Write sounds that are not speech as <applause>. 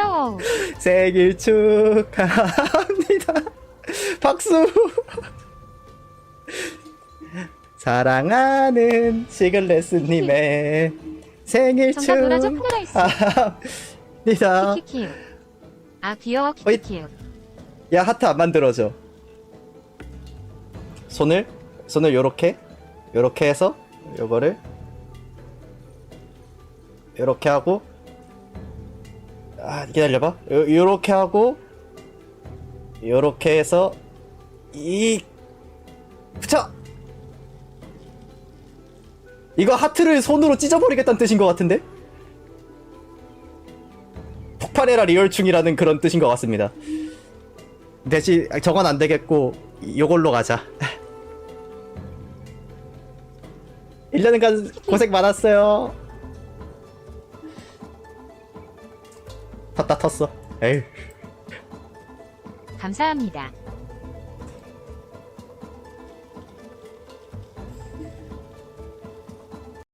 귀여워. 생일 축하합니다. <laughs> 박수. 사랑하는 시글레스님의 생일 정답. 축하합니다. 아 귀여워 어이. 키키키우. 야 하트 안 만들어져. 손을 손을 요렇게 요렇게 해서 요거를 요렇게 하고 아 기다려봐. 요, 요렇게 하고 요렇게 해서 이 붙여! 이거 하트를 손으로 찢어버리겠다는 뜻인 것 같은데? 폭발해라 리얼충이라는 그런 뜻인 것 같습니다. 대신 아, 저건 안 되겠고 요걸로 가자. <laughs> 1년간 고생 많았어요 텄다 텄어 에휴 감사합니다.